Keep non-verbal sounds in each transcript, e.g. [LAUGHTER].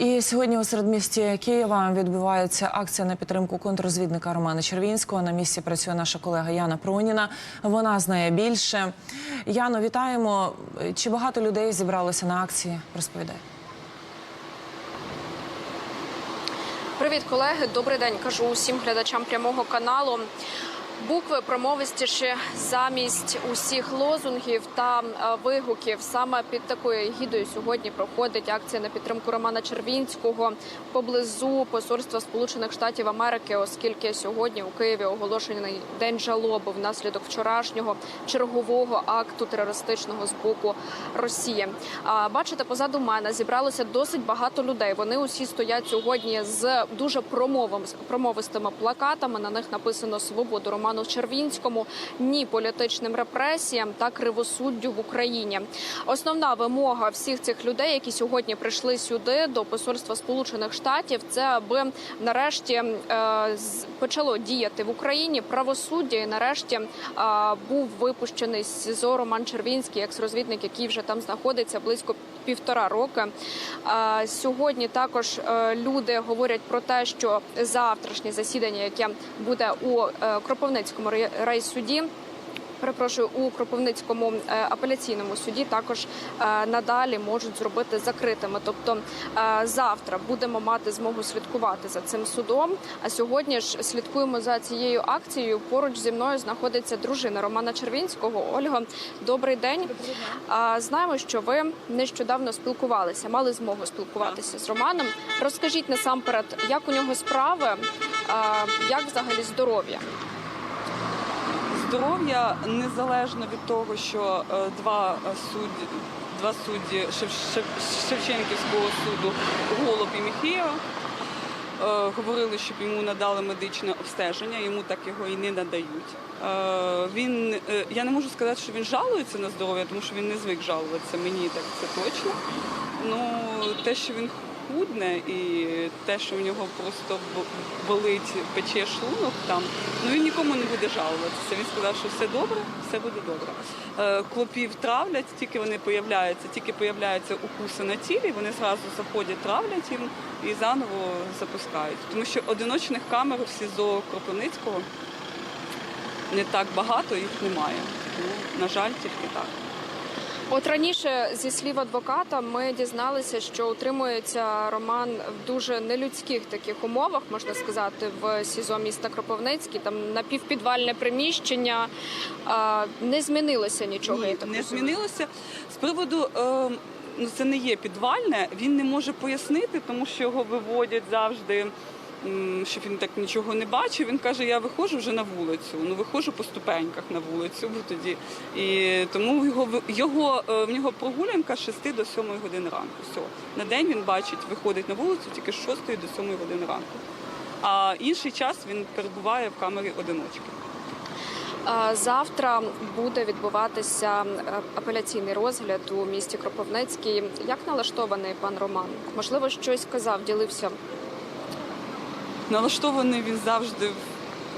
І сьогодні у середмісті Києва відбувається акція на підтримку контррозвідника Романа Червінського. На місці працює наша колега Яна Проніна. Вона знає більше. Яно, вітаємо. Чи багато людей зібралося на акції? Розповідай. Привіт, колеги. Добрий день. Кажу усім глядачам прямого каналу. Букви промовистіші замість усіх лозунгів та е, вигуків. Саме під такою гідою сьогодні проходить акція на підтримку Романа Червінського поблизу посольства Сполучених Штатів Америки, оскільки сьогодні у Києві оголошений день жалоби внаслідок вчорашнього чергового акту терористичного з боку Росії. Бачите, позаду мене зібралося досить багато людей. Вони усі стоять сьогодні з дуже промовистими плакатами. На них написано Свободу Роману Червінському, ні політичним репресіям та кривосуддю в Україні. Основна вимога всіх цих людей, які сьогодні прийшли сюди до посольства Сполучених Штатів, це аби нарешті е, почало діяти в Україні правосуддя, і нарешті е, був випущений з СІЗО Роман Червінський, екс-розвідник, який вже там знаходиться близько півтора роки. Сьогодні також е, люди говорять про те, що завтрашнє засідання, яке буде у е, Кропивницькому рай- райсуді. Перепрошую у Кропивницькому е, апеляційному суді також е, надалі можуть зробити закритими. Тобто е, завтра будемо мати змогу слідкувати за цим судом. А сьогодні ж слідкуємо за цією акцією. Поруч зі мною знаходиться дружина Романа Червінського. Ольга, добрий день. Знаємо, що ви нещодавно спілкувалися, мали змогу спілкуватися з Романом. Розкажіть насамперед, як у нього справи, як взагалі здоров'я. Здоров'я незалежно від того, що е, два е, судді, два судді Шев- Шев- Шевченківського суду Голуб і Міхеєва е, говорили, щоб йому надали медичне обстеження, йому так його і не надають. Він я не можу сказати, що він жалується на здоров'я, тому що він не звик жалуватися. Мені так це точно. Ну те, що він худне, і те, що в нього просто болить, пече шлунок там, ну він нікому не буде жалуватися. Він сказав, що все добре, все буде добре. Е, Клопів травлять, тільки вони появляються, тільки появляються укуси на тілі, вони зразу заходять, травлять їм і заново запускають. Тому що одиночних камер в СІЗО Кропивницького не так багато, їх немає. Тому, на жаль, тільки так. От раніше, зі слів адвоката, ми дізналися, що утримується Роман в дуже нелюдських таких умовах, можна сказати, в СІЗО міста Кропивницький. Там напівпідвальне приміщення не змінилося нічого. Ні, не змінилося. З приводу е, ну це не є підвальне, він не може пояснити, тому що його виводять завжди. Щоб він так нічого не бачив, він каже: я виходжу вже на вулицю. Ну виходжу по ступеньках на вулицю. Бо тоді і тому його його е, в нього прогулянка з 6 до 7 години ранку. Все на день він бачить, виходить на вулицю тільки з 6 до 7 години ранку. А інший час він перебуває в камері одиночки. Завтра буде відбуватися е, апеляційний розгляд у місті Кропивницький. Як налаштований пан Роман? Можливо, щось казав, ділився. Налаштований він завжди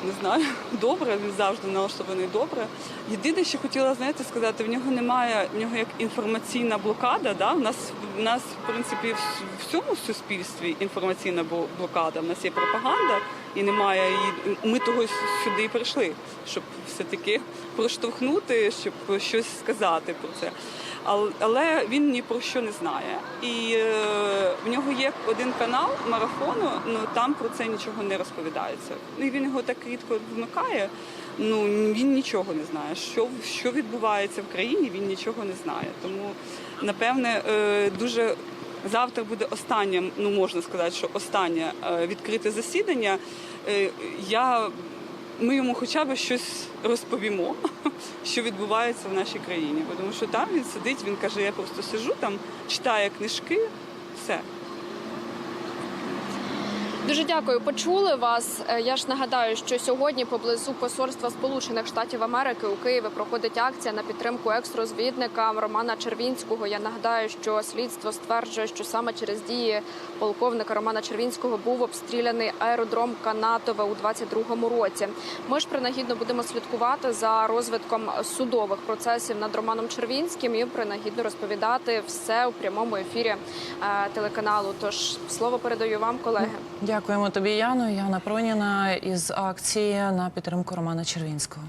не знаю, добре. Він завжди налаштований добре. Єдине, що хотіла знаєте, сказати, в нього немає в нього як інформаційна блокада. Да? У нас в нас в принципі в всьому суспільстві інформаційна блокада. У нас є пропаганда і немає її. Ми того сюди і прийшли, щоб все таки проштовхнути, щоб щось сказати про це. Але, але він ні про що не знає. І е, в нього є один канал марафону, ну там про це нічого не розповідається. І він його так рідко вмикає. Ну він нічого не знає. Що, що відбувається в країні, він нічого не знає. Тому напевне е, дуже. Завтра буде останнє, ну можна сказати, що останнє е, відкрите засідання. Е, Я ми йому хоча б щось розповімо, [LAUGHS] що відбувається в нашій країні. Тому що там він сидить, він каже, я просто сижу там, читаю книжки, все. Дуже дякую. Почули вас. Е, Я ж нагадаю, що сьогодні поблизу посольства Сполучених Штатів Америки у Києві проходить акція на підтримку екс-розвідника Романа Червінського. Я нагадаю, що слідство стверджує, що саме через дії полковника Романа Червінського був обстріляний аеродром Канатове у 22-му році. Ми ж принагідно будемо слідкувати за розвитком судових процесів над Романом Червінським і принагідно розповідати все у прямому ефірі е, телеканалу. Тож слово передаю вам, колеги. Дякуємо тобі, Яно. Яна Проніна із акції на підтримку Романа Червінського.